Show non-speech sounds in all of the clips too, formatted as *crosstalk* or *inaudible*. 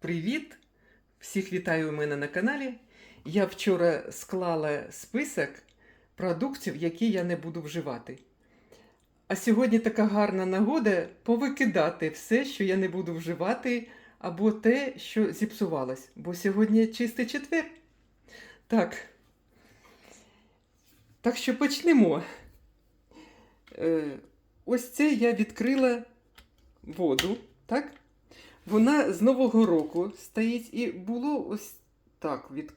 Привіт! Всіх вітаю у мене на каналі. Я вчора склала список продуктів, які я не буду вживати. А сьогодні така гарна нагода повикидати все, що я не буду вживати, або те, що зіпсувалось. Бо сьогодні чистий четвер. Так. Так що почнемо. Е, ось це я відкрила воду, так? Вона з Нового року стоїть і було ось так від.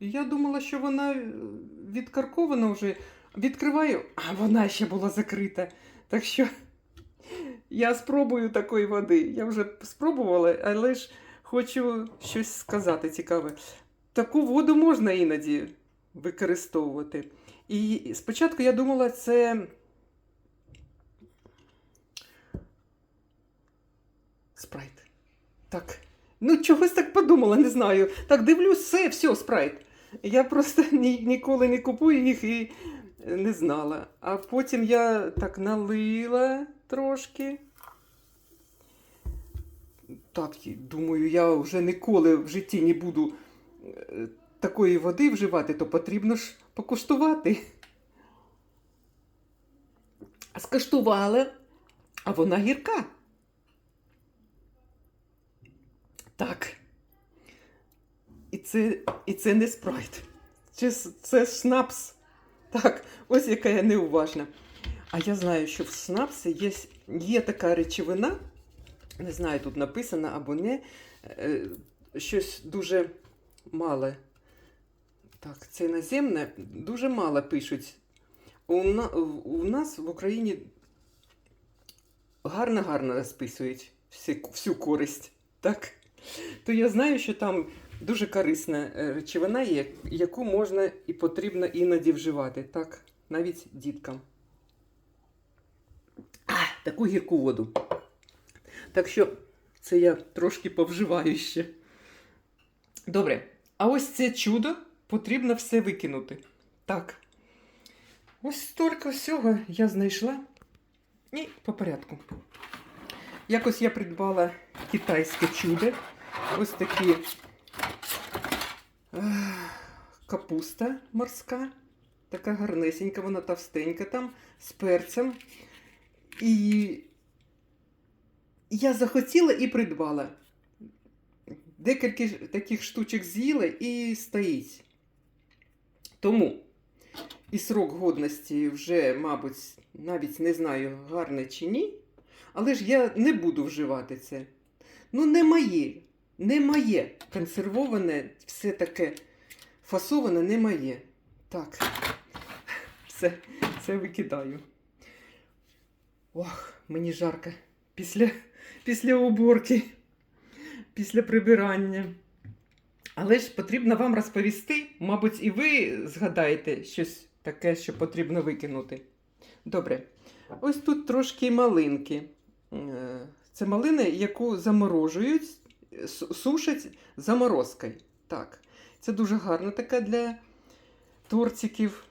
Я думала, що вона е, відкаркована вже. Відкриваю, а вона ще була закрита. Так що я спробую такої води. Я вже спробувала, але ж хочу щось сказати цікаве. Таку воду можна іноді використовувати. І спочатку я думала, це спрайт. Так. Ну, чогось так подумала, не знаю. Так, дивлюсь, все, все, спрайт. Я просто *laughs* ні, ніколи не купую їх і не знала. А потім я так налила трошки. Так, думаю, я вже ніколи в житті не буду е, такої води вживати, то потрібно ж покуштувати. Скаштувала, а вона гірка. Так. І це, і це не спрайт. Це, це шнапс. Так, ось яка я неуважна. А я знаю, що в шнапсі є, є така речовина, не знаю, тут написано або не, е, щось дуже мале. Так, це наземне, дуже мало пишуть. У, на, у нас в Україні гарно-гарно розписують всі, всю користь. Так? То я знаю, що там дуже корисна е, речовина яку можна і потрібно іноді вживати. Так, навіть діткам. А, таку гірку воду. Так що це я трошки повживаю ще. Добре. А ось це чудо потрібно все викинути. Так. Ось стільки всього я знайшла. І по порядку. Якось я придбала китайське чудо. Ось такі капуста морська. Така гарнесенька, вона товстенька там, з перцем. І я захотіла і придбала. Декілька таких штучок з'їла і стоїть. Тому і срок годності вже, мабуть, навіть не знаю, гарний чи ні. Але ж я не буду вживати це. Ну, не моє. Не моє. Консервоване, все таке фасоване, не моє. Так. Все, це викидаю. Ох, мені жарко. Після, після уборки, після прибирання. Але ж потрібно вам розповісти, мабуть, і ви згадаєте щось таке, що потрібно викинути. Добре. Ось тут трошки малинки. Е, Це малина, яку заморожують, су- сушать заморозкою. Так, це дуже гарно така для тортиків.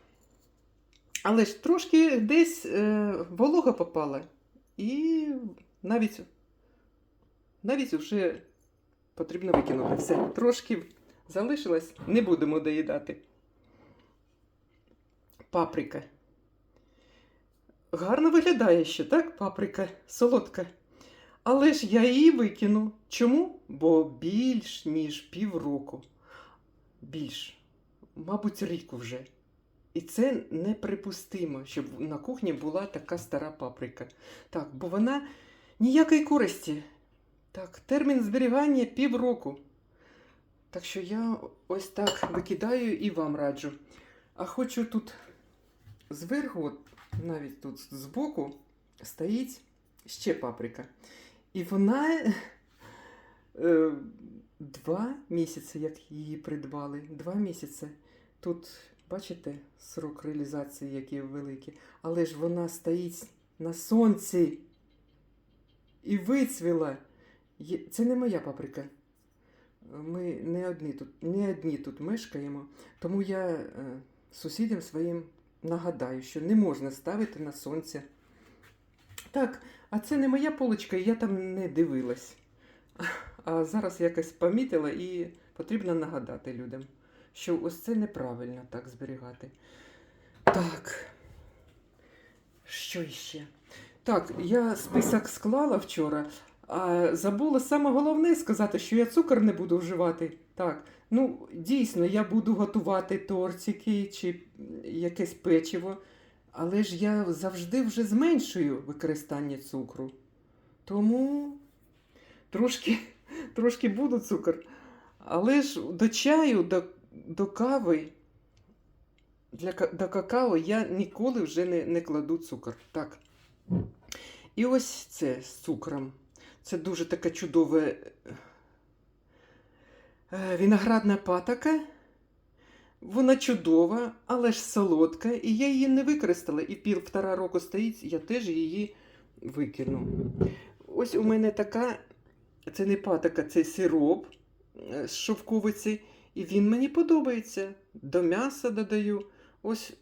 Але ж трошки десь е, волога попала. І навіть, навіть вже потрібно викинути. Все, трошки залишилось, не будемо доїдати. Паприка. Гарно виглядає ще, так? Паприка солодка. Але ж я її викину. Чому? Бо більш ніж півроку. Більш, мабуть, рік вже. І це неприпустимо, щоб на кухні була така стара паприка. Так, бо вона ніякої користі. Так, термін зберігання півроку. Так що я ось так викидаю і вам раджу. А хочу тут зверху, от, навіть тут збоку, стоїть ще паприка. І вона *laughs* е, два місяці, як її придбали. Два місяці. Тут, бачите, срок реалізації, який великий. Але ж вона стоїть на сонці і вицвіла. Це не моя паприка. Ми не одні тут, не одні тут мешкаємо, тому я е, сусідям своїм нагадаю, що не можна ставити на сонце. Так, а це не моя поличка, і я там не дивилась. А зараз якось помітила і потрібно нагадати людям, що ось це неправильно так зберігати. Так. Що ще? Так, я список склала вчора, а забула саме головне сказати, що я цукор не буду вживати. Так, ну дійсно, я буду готувати тортики чи якесь печиво, але ж я завжди вже зменшую використання цукру. Тому трошки, трошки буду цукор. Але ж до чаю, до, до кави, для, до какао я ніколи вже не, не кладу цукор. Так. І ось це з цукром. Це дуже така чудова е, виноградна патока. Вона чудова, але ж солодка, і я її не використала. І півтора року стоїть, я теж її викину. Ось у мене така, це не патока, це сироп е, з шовковиці, і він мені подобається. До м'яса додаю. Ось,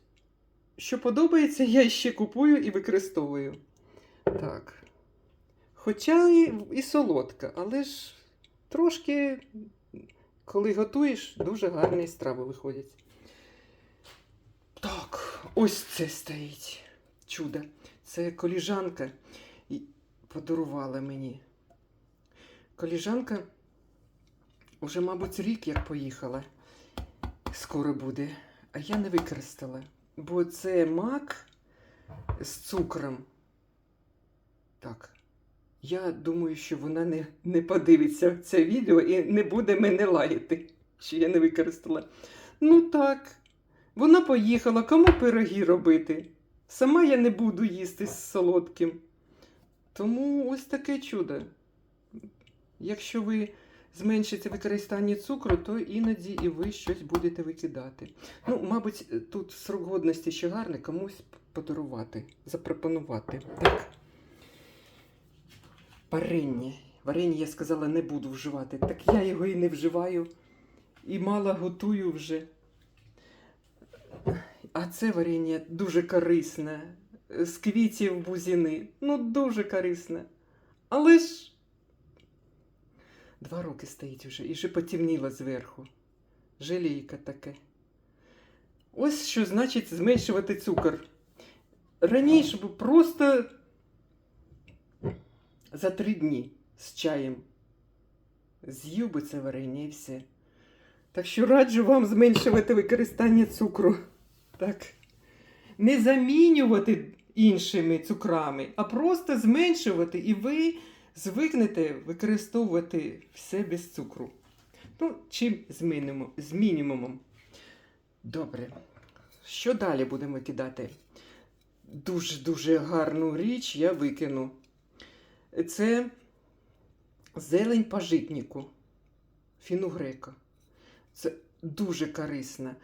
що подобається, я ще купую і використовую. Так. Хоча і, і солодка, але ж трошки, коли готуєш, дуже гарні страви виходять. Так, ось це стоїть. Чудо. Це коліжанка подарувала мені. Коліжанка уже, мабуть, рік як поїхала. Скоро буде. А я не використала. Бо це мак з цукром. Так. Я думаю, що вона не, не подивиться це відео і не буде мене лаяти, що я не використала. Ну так, вона поїхала, кому пироги робити? Сама я не буду їсти з солодким. Тому ось таке чудо. Якщо ви зменшите використання цукру, то іноді і ви щось будете викидати. Ну, мабуть, тут срок годності ще гарний, комусь подарувати, запропонувати. Так. Варення. Варення я сказала, не буду вживати. Так я його і не вживаю. І мало готую вже. А це варення дуже корисне. З квітів бузини. Ну, дуже корисне. Але ж два роки стоїть вже і вже потемніло зверху. Желейка таке. Ось що значить зменшувати цукор. Раніше просто за три дні з чаєм. З'їв би це варення все. Так що раджу вам зменшувати використання цукру. Так. Не замінювати іншими цукрами, а просто зменшувати, і ви звикнете використовувати все без цукру. Ну, чим з, мінімум, з мінімумом. Добре. Що далі будемо кидати? Дуже-дуже гарну річ я викину. Це зелень пажитнику, фінугрека. Це дуже корисна.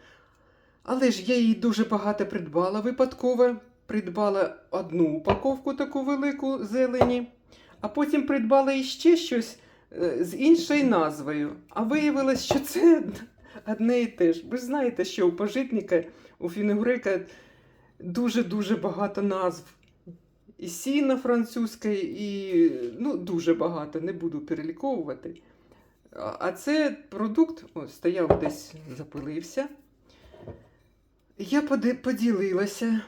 Але ж я її дуже багато придбала випадково. Придбала одну упаковку таку велику зелені, а потім придбала іще щось е, з іншою назвою. А виявилось, що це одне і те ж. Ви знаєте, що у пажитника, у фінугрека дуже-дуже багато назв. І сіно французьке, і ну, дуже багато, не буду переліковувати. А це продукт о, стояв десь, запилився. Я поділилася,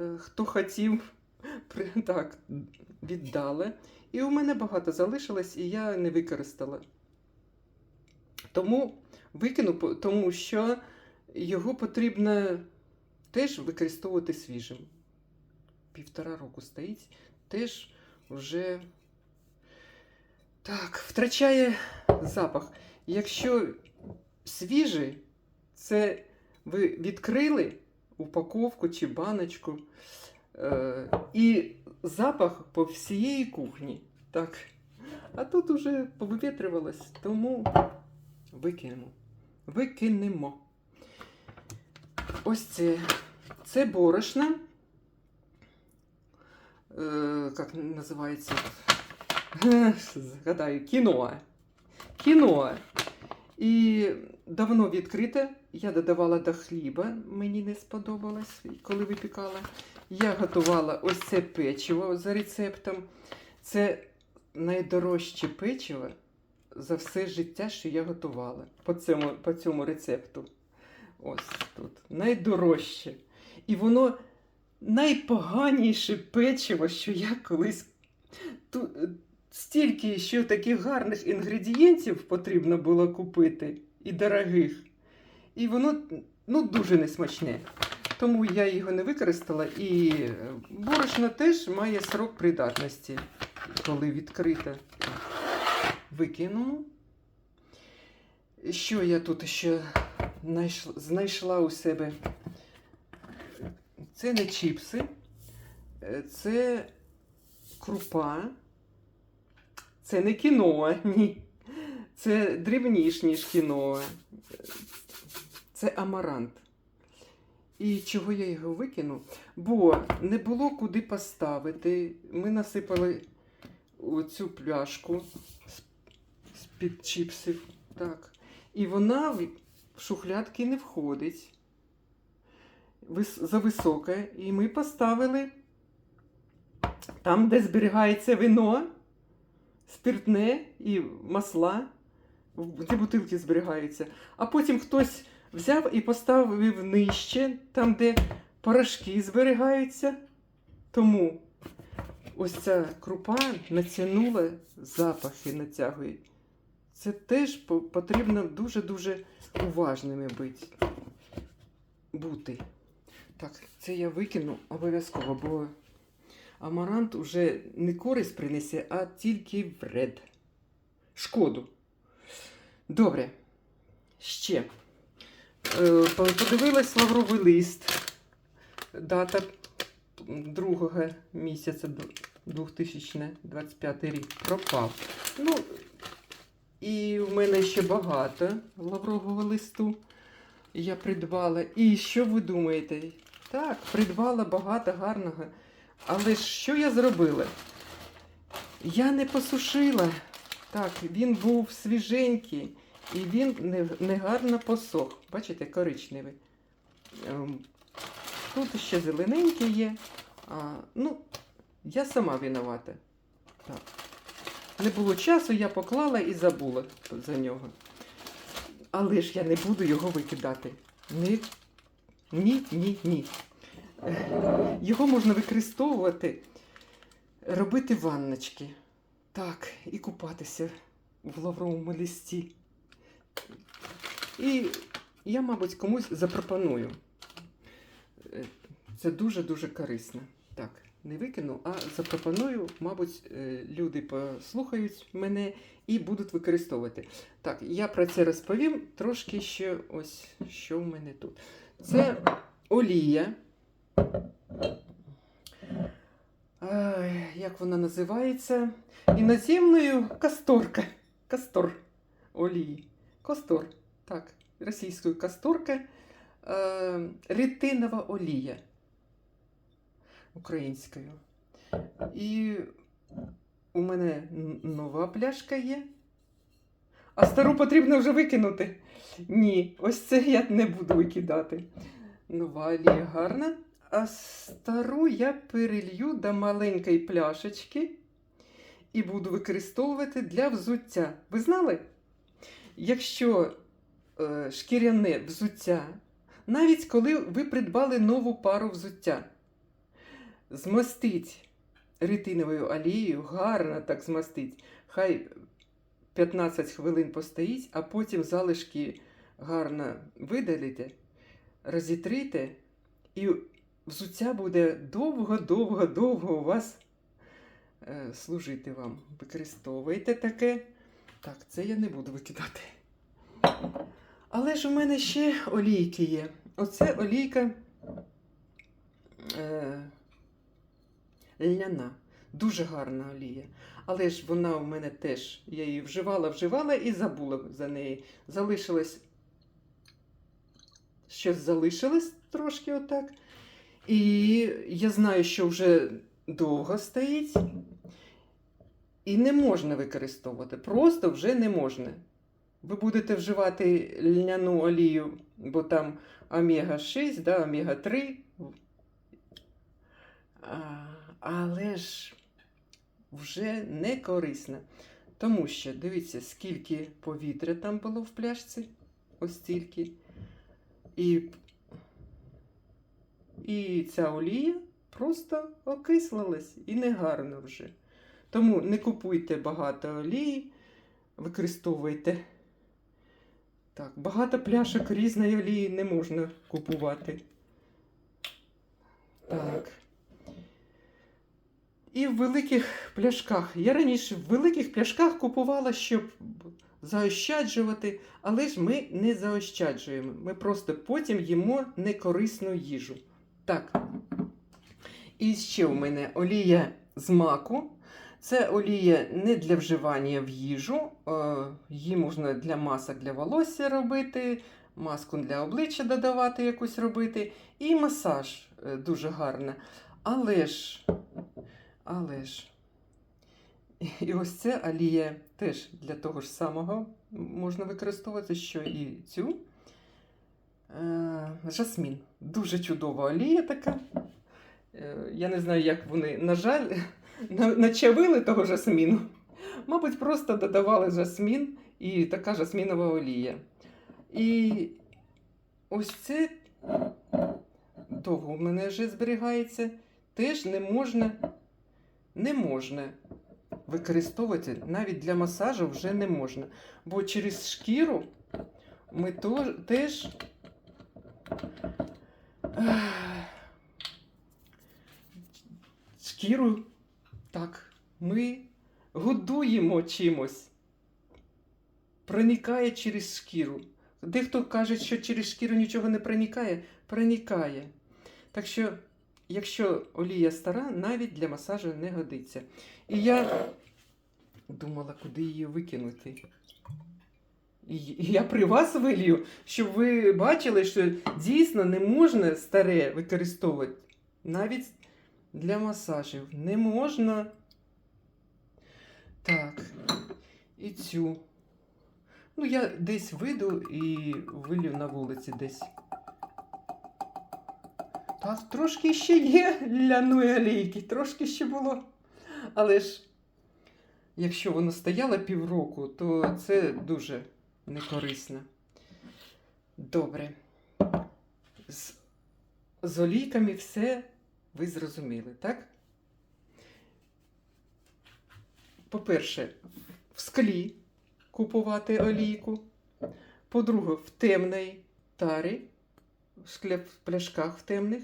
Е, хто хотів, так, віддали. І у мене багато залишилось, і я не використала. Тому викину, тому що його потрібно теж використовувати свіжим півтора року стоїть, теж вже так, втрачає запах. Якщо свіжий, це ви відкрили упаковку чи баночку, е, і запах по всієї кухні. Так. А тут уже повивітрювалось, тому викинемо. Викинемо. Ось це. Це борошна э, как называется, *laughs* згадаю, кіноа. Кіноа. І давно відкрите. Я додавала до хліба, мені не сподобалось, коли випікала. Я готувала ось це печиво за рецептом. Це найдорожче печиво за все життя, що я готувала по цьому, по цьому рецепту. Ось тут. Найдорожче. І воно найпоганіше печиво, що я колись. Ту, стільки ще таких гарних інгредієнтів потрібно було купити, і дорогих. І воно ну, дуже несмачне. Тому я його не використала. І е, борошно теж має срок придатності, коли відкрите. Викину. Що я тут ще знайшла у себе? Це не чіпси, е, це крупа, це не кіноа, *laughs* ні. Це дрібніш, ніж кіноа. Це амарант. І чого я його викину? Бо не було куди поставити. Ми насипали оцю пляшку з-під чіпсів. Так. І вона в шухлядки не входить. Вис- Зависока. І ми поставили там, де зберігається вино, спиртне і масла. Ці бутилки зберігаються. А потім хтось взяв і поставив нижче, там, де порошки зберігаються. Тому ось ця крупа натягнула запахи, натягує. Це теж потрібно дуже-дуже уважними бути. Так, це я викину обов'язково, бо амарант уже не користь принесе, а тільки вред. Шкоду. Добре. Ще. Е, Подивилась лавровий лист. Дата 2 місяця 2025 рік пропав. Ну, і в мене ще багато лаврового листу я придбала. І що ви думаєте? Так, придбала багато гарного. Але що я зробила? Я не посушила. Так, він був свіженький і він негарно посох. Бачите, коричневий. Ем, Тут ще зелененький є. А, ну, я сама винувата. Так. Не було часу, я поклала і забула за нього. Але ж я не буду його викидати. Ні, ні, ні, ні. Його можна використовувати, робити ванночки. Так, і купатися в лавровому листі. І я, мабуть, комусь запропоную. Це дуже-дуже корисно. Так, не викину, а запропоную, мабуть, е, люди послухають мене і будуть використовувати. Так, я про це розповім трошки ще ось що в мене тут. Це олія. Як вона називається? Іноземною касторка. Кастор олії. Костор. Так, російською касторка. Ретинова олія. Українською. І у мене нова пляшка є. А стару потрібно вже викинути. Ні, ось це я не буду викидати. Нова олія гарна. А стару я перелью до маленької пляшечки і буду використовувати для взуття. Ви знали? Якщо е, шкіряне взуття, навіть коли ви придбали нову пару взуття, змастить ретиновою олією, гарно так змастить. Хай 15 хвилин постоїть, а потім залишки гарно видалите, розітрите, і взуття буде довго-довго-довго у вас е, служити вам. Використовуйте таке. Так, це я не буду викидати. Але ж у мене ще олійки є. Оце олійка е, ляна. Дуже гарна олія. Але ж вона у мене теж, я її вживала, вживала і забула за неї. Залишилось. Щось залишилось трошки отак. І я знаю, що вже довго стоїть. І не можна використовувати. Просто вже не можна. Ви будете вживати льняну олію, бо там омега-6, да, омега-3. А, але ж вже не корисна. Тому що дивіться, скільки повітря там було в пляшці. Ось стільки. І, і ця олія просто окислилась і негарно вже. Тому не купуйте багато олії, використовуйте. Так, багато пляшок різної олії не можна купувати. Так. І в великих пляшках. Я раніше в великих пляшках купувала, щоб заощаджувати, але ж ми не заощаджуємо. Ми просто потім їмо некорисну їжу. Так. І ще у мене олія з маку. Це олія не для вживання в їжу. е, Її можна для масок для волосся робити, маску для обличчя додавати якусь робити. І масаж е, дуже гарно. Але ж, але ж, і ось ця олія теж для того ж самого можна використовувати, що і цю. Е, Жасмін. Дуже чудова олія така. Е, Я не знаю, як вони, на жаль, *laughs* начавили того жасміну. Мабуть, просто додавали жасмін і така жасмінова олія. І ось це довго в мене вже зберігається. Теж не можна, не можна використовувати навіть для масажу вже не можна. Бо через шкіру ми теж. Шкіру, так, ми годуємо чимось. Проникає через шкіру. Дехто каже, що через шкіру нічого не проникає, проникає. Так що, якщо олія стара, навіть для масажу не годиться. І я думала, куди її викинути. І я при вас вилью, щоб ви бачили, що дійсно не можна старе використовувати. Навіть для масажів. Не можна. Так. І цю. Ну, я десь вийду і вилю на вулиці десь. Так, трошки ще є ляної олійки, трошки ще було. Але ж, якщо воно стояло півроку, то це дуже некорисно. Добре. З, з олійками все ви зрозуміли, так? По-перше, в склі купувати олійку. По-друге, в темній тарі, скля- в пляшках в темних.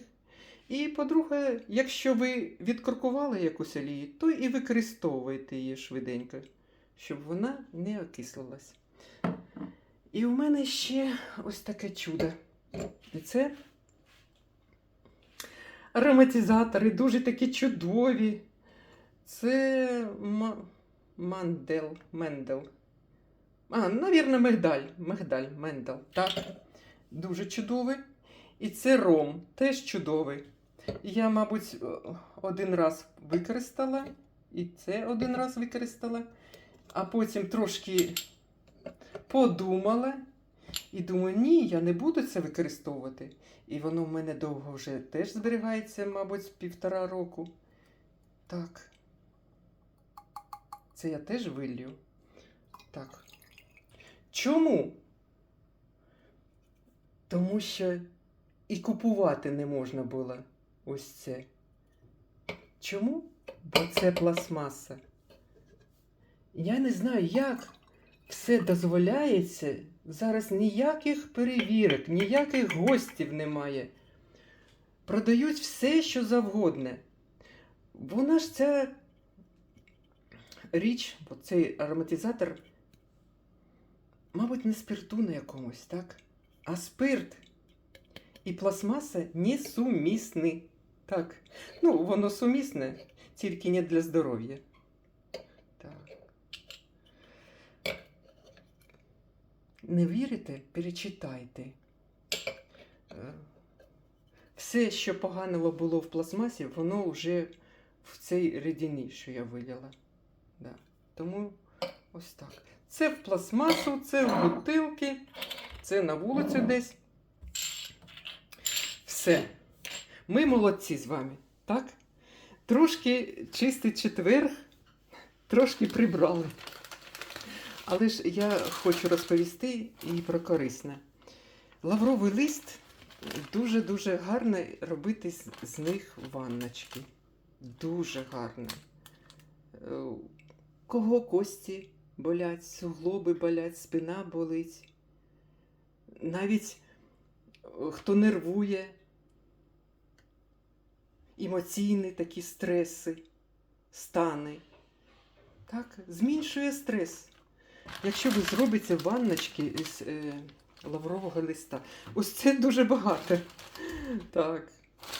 І по-друге, якщо ви відкоркували якусь олію, то і використовуйте її швиденько, щоб вона не окислилась. І у мене ще ось таке чудо. І це ароматизатори, дуже такі чудові. Це ма... мандел, мендел. А, навірно, мигдаль. Мигдаль, мендел. Так. Дуже чудовий. І це ром, теж чудовий. Я, мабуть, один раз використала, і це один раз використала, а потім трошки подумала і думаю, ні, я не буду це використовувати. І воно в мене довго вже теж зберігається, мабуть, півтора року. Так. Це я теж виллю. Так. Чому? Тому що і купувати не можна було ось це. Чому? Бо це пластмаса. Я не знаю, як все дозволяється. Зараз ніяких перевірок, ніяких гостів немає. Продають все, що завгодне. Вона ж ця річ, цей ароматизатор, мабуть, не спирту на якомусь, так? А спирт і пластмаса несумісні. Так. Ну, воно сумісне, тільки не для здоров'я. Так. Не вірите? Перечитайте. Е, Все, що поганого було в пластмасі, воно вже в цій рідині, що я виляла. Да. Тому ось так. Це в пластмасу, це в бутилки, це на вулицю десь. Все. Ми молодці з вами, так? Трошки чистий четверг трошки прибрали. Але ж я хочу розповісти і про корисне. Лавровий лист дуже-дуже гарно робити з, них ванночки. Дуже гарно. Е, Кого кості болять, суглоби болять, спина болить. Навіть е, хто нервує, емоційні такі стреси, стани. Так, зменшує стрес. Якщо ви зробите ванночки з е, лаврового листа, ось це дуже багато. Так.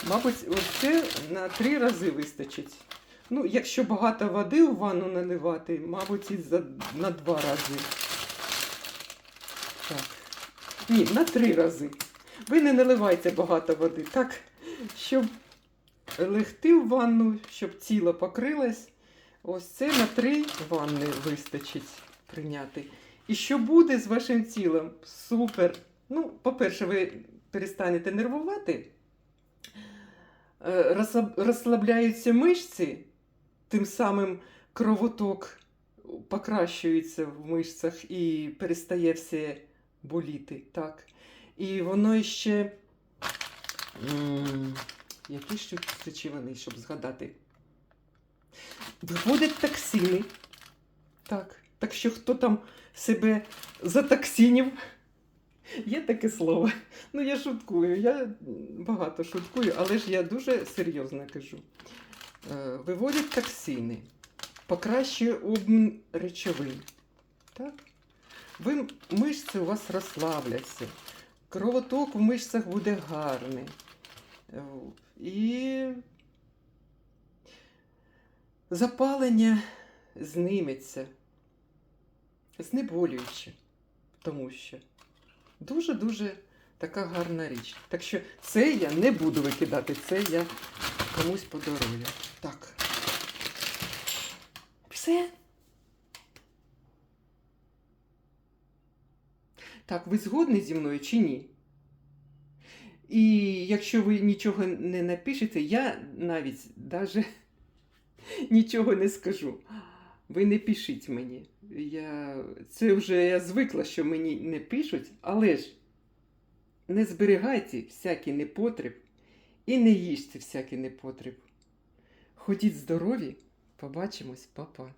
Мабуть, ось це на три рази вистачить. Ну, якщо багато води у ванну наливати, мабуть, і за, на два рази. Так. Ні, на три рази. Ви не наливайте багато води, так, щоб легти в ванну, щоб тіло покрилось. Ось це на три ванни вистачить прийняти. І що буде з вашим тілом? Супер. Ну, по-перше, ви перестанете нервувати, Е, розслабляються мишці, тим самим кровоток покращується в мишцях і перестає все боліти. Так. І воно ще. Ж тут речовини, щоб згадати? Виводять токсини. Так. Так що хто там себе затоксинів? Є таке слово. Ну, я шуткую, я багато шуткую, але ж я дуже серйозно кажу. Е, Виводять токсини, покращує обмін речовин. Так? Ви, мишці у вас розслабляться, кровоток в мишцях буде гарний. І запалення зніметься, знеболююче, тому що дуже-дуже така гарна річ. Так що це я не буду викидати, це я комусь подарую. Так. Все. Так, ви згодні зі мною чи ні? І якщо ви нічого не напишете, я навіть даже *laughs* нічого не скажу. Ви не пишіть мені. Я... Це вже я звикла, що мені не пишуть, але ж не зберігайте всякий непотріб і не їжте всякий непотріб. Ходіть здорові, побачимось, папа.